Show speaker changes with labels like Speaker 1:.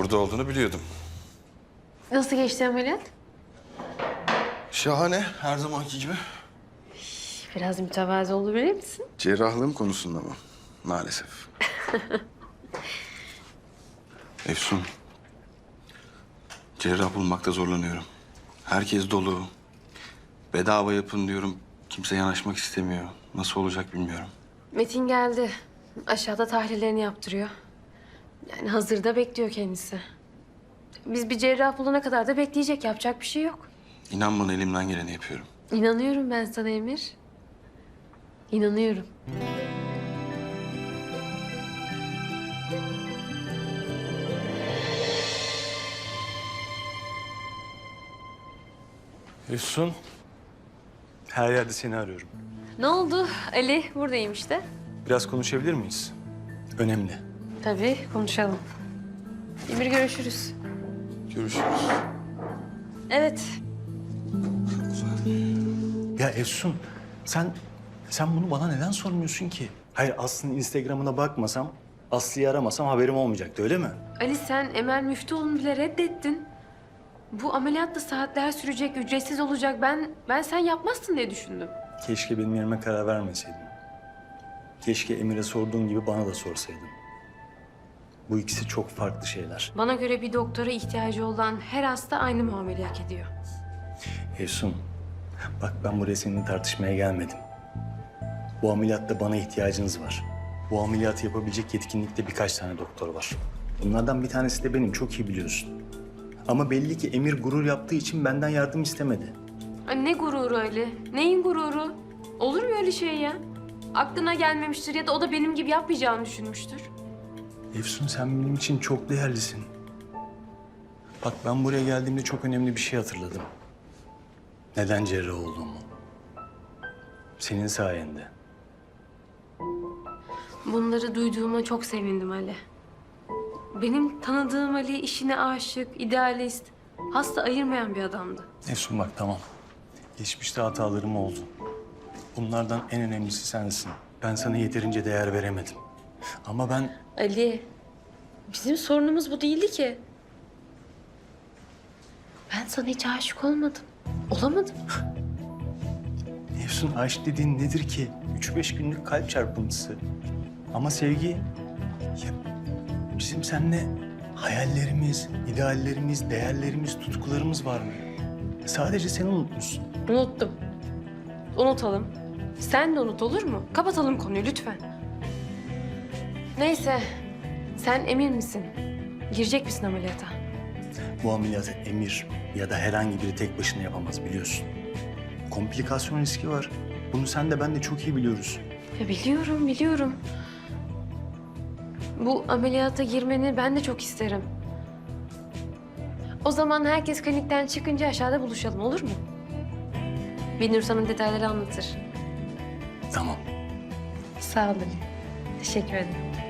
Speaker 1: Burada olduğunu biliyordum.
Speaker 2: Nasıl geçti ameliyat?
Speaker 1: Şahane her zamanki gibi.
Speaker 2: Biraz mütevazı olabilir misin?
Speaker 1: Cerrahlığım konusunda mı? Maalesef. Efsun. Cerrah bulmakta zorlanıyorum. Herkes dolu. Bedava yapın diyorum. Kimse yanaşmak istemiyor. Nasıl olacak bilmiyorum.
Speaker 2: Metin geldi. Aşağıda tahlillerini yaptırıyor. Yani hazırda bekliyor kendisi. Biz bir cerrah bulana kadar da bekleyecek. Yapacak bir şey yok.
Speaker 1: İnan bana elimden geleni yapıyorum.
Speaker 2: İnanıyorum ben sana Emir. İnanıyorum.
Speaker 3: Efsun. Her yerde seni arıyorum.
Speaker 2: Ne oldu? Ali buradayım işte.
Speaker 3: Biraz konuşabilir miyiz? Önemli.
Speaker 2: Tabii konuşalım. Emir görüşürüz.
Speaker 1: Görüşürüz.
Speaker 2: Evet.
Speaker 3: Ya Efsun, sen sen bunu bana neden sormuyorsun ki? Hayır, Aslı'nın Instagram'ına bakmasam, Aslı'yı aramasam haberim olmayacaktı, öyle mi?
Speaker 2: Ali sen Emel Müftüoğlu'nu bile reddettin. Bu ameliyat da saatler sürecek, ücretsiz olacak. Ben ben sen yapmazsın diye düşündüm.
Speaker 3: Keşke benim yerime karar vermeseydin. Keşke Emir'e sorduğun gibi bana da sorsaydın. Bu ikisi çok farklı şeyler.
Speaker 2: Bana göre bir doktora ihtiyacı olan her hasta aynı muamele hak ediyor.
Speaker 3: Efsun, bak ben buraya seninle tartışmaya gelmedim. Bu ameliyatta bana ihtiyacınız var. Bu ameliyatı yapabilecek yetkinlikte birkaç tane doktor var. Bunlardan bir tanesi de benim, çok iyi biliyorsun. Ama belli ki Emir gurur yaptığı için benden yardım istemedi.
Speaker 2: Ay ne gururu Ali? Neyin gururu? Olur mu öyle şey ya? Aklına gelmemiştir ya da o da benim gibi yapmayacağını düşünmüştür.
Speaker 3: Efsun sen benim için çok değerlisin. Bak ben buraya geldiğimde çok önemli bir şey hatırladım. Neden cerrah olduğumu. Senin sayende.
Speaker 2: Bunları duyduğuma çok sevindim Ali. Benim tanıdığım Ali işine aşık, idealist, hasta ayırmayan bir adamdı.
Speaker 3: Efsun bak tamam. Geçmişte hatalarım oldu. Bunlardan en önemlisi sensin. Ben sana yeterince değer veremedim. Ama ben
Speaker 2: Ali, bizim sorunumuz bu değildi ki. Ben sana hiç aşık olmadım. Olamadım.
Speaker 3: Efsun aşk dediğin nedir ki? Üç beş günlük kalp çarpıntısı. Ama sevgi... Ya, bizim seninle hayallerimiz, ideallerimiz, değerlerimiz, tutkularımız var mı? Sadece sen unutmuşsun.
Speaker 2: Unuttum. Unutalım. Sen de unut olur mu? Kapatalım konuyu lütfen. Neyse. Sen emin misin? Girecek misin ameliyata?
Speaker 3: Bu ameliyatı Emir ya da herhangi biri tek başına yapamaz biliyorsun. Komplikasyon riski var. Bunu sen de ben de çok iyi biliyoruz.
Speaker 2: Ya biliyorum, biliyorum. Bu ameliyata girmeni ben de çok isterim. O zaman herkes klinikten çıkınca aşağıda buluşalım olur mu? Binur sana detayları anlatır.
Speaker 3: Tamam.
Speaker 2: Sağ ol Ali. Teşekkür ederim.